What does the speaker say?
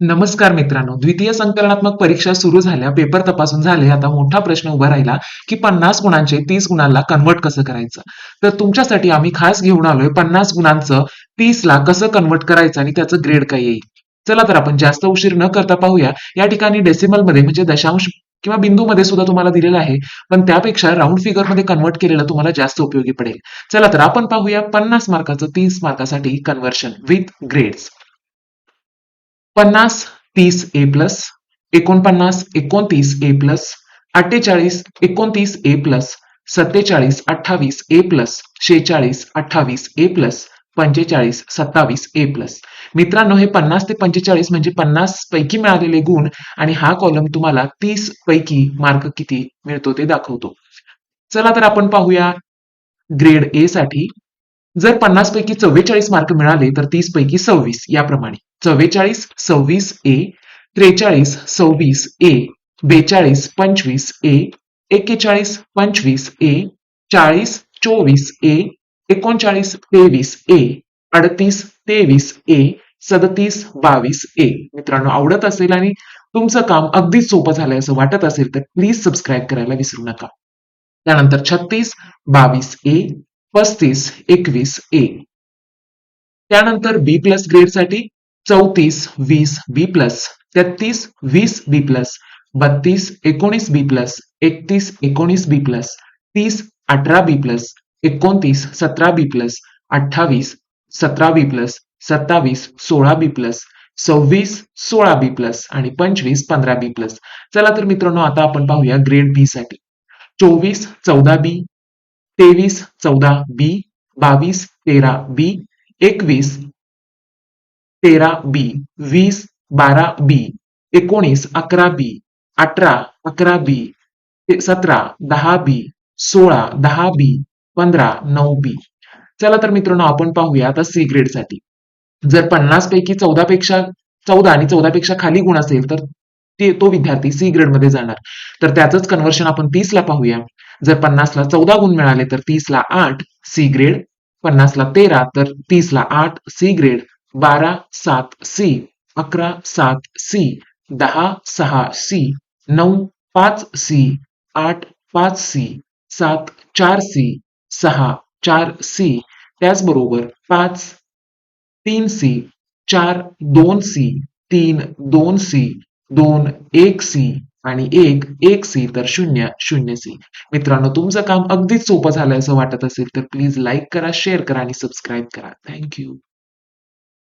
नमस्कार मित्रांनो. द्वितीय संकलनात्मक परीक्षा सुरू झाल्या. पेपर तपासून झाले. आता मोठा प्रश्न उभा राहिला की पन्नास गुणांचे तीस गुणांना कन्वर्ट कसं करायचं? तर तुमच्यासाठी आम्ही खास घेऊन आलोय पन्नास गुणांचं तीस ला कसं कन्वर्ट करायचं आणि त्याचं ग्रेड काय येईल? चला तर आपण जास्त उशीर न करता पाहूया. या ठिकाणी डेसिमलमध्ये म्हणजे दशांश किंवा बिंदूमध्ये सुद्धा तुम्हाला दिलेलं आहे. पण त्यापेक्षा राऊंड फिगरमध्ये कन्वर्ट केलेलं तुम्हाला जास्त उपयोगी पडेल. चला तर आपण पाहूया पन्नास मार्काचं तीस मार्कासाठी कन्व्हर्शन विथ ग्रेड्स पन्नास तीस ए प्लस एकोणपन्नास एकोणतीस ए प्लस अठ्ठेचाळीस एकोणतीस ए प्लस सत्तेचाळीस अठ्ठावीस ए प्लस शेचाळीस अठ्ठावीस ए प्लस पंचेचाळीस सत्तावीस ए प्लस. मित्रांनो हे पन्नास ते पंचेचाळीस म्हणजे पन्नास पैकी मिळालेले गुण आणि हा कॉलम तुम्हाला तीस पैकी मार्क किती मिळतो ते दाखवतो. चला तर आपण पाहूया ग्रेड ए साठी. जर पन्नास पैकी चव्वेचाळीस मार्क मिळाले तर तीस पैकी सव्वीस याप्रमाणे. चव्वेचाळीस सव्वीस ए. त्रेचाळीस सव्वीस ए. बेचाळीस पंचवीस ए. एक्केचाळीस पंचवीस ए. चाळीस चोवीस ए. एकोणचाळीस तेवीस ए. अडतीस तेवीस ए. सदतीस बावीस ए. मित्रांनो आवडत असेल आणि तुमचं काम अगदीच सोपं झालंय असं वाटत असेल तर प्लीज सबस्क्राईब करायला विसरू नका. त्यानंतर छत्तीस बावीस ए. पस्तीस एकवीस ए. त्यानंतर बी प्लस ग्रेडसाठी चौतीस वीस बी प्लस तेहतीस वीस बी प्लस बत्तीस एकोणीस बी प्लस एकतीस एकोणीस बी प्लस तीस अठरा बी प्लस एकोणतीस सतरा बी प्लस अठ्ठावीस सतरा बी प्लस सत्तावीस सोळा बी प्लस सव्वीस सोळा बी प्लस आणि पंचवीस पंधरा बी प्लस चला तर मित्रांनो आता आपण पाहूया ग्रेड बी साठी. चोवीस चौदा बी तेवीस चौदा बी बावीस तेरा बी एकवीस तेरा बी वीस बारा बी एकोणीस अकरा बी अठरा अकरा बी सतरा दहा बी सोळा दहा बी पंधरा नऊ बी. चला तर मित्रांनो आपण पाहूया आता सी ग्रेडसाठी जर पन्नास पैकी चौदा पेक्षा चौदा आणि चौदा पेक्षा खाली गुण असेल तर ते तो विद्यार्थी सी ग्रेडमध्ये जाणार. तर त्याच कन्व्हर्शन आपण तीस ला पाहूया. जर पन्नासला चौदा गुण तर तीसला आठ सी ग्रेड पन्नासला तेरा तर तीसला आठ सी ग्रेड बारा, सात सी अकरा, सात सी दहा, सहा सी नऊ, पाच सी आठ, पाच सी सात, चार सी सहा, चार सी त्याचबरोबर पाच, तीन सी चार, दोन सी तीन, दोन सी दोन, एक सी आणि एक एक सी तर शून्य शून्य सी मित्रांनो तुमचं काम अगदीच सोपं झालं असं वाटत असेल तर प्लीज लाईक करा शेअर करा आणि सबस्क्राईब करा. थँक्यू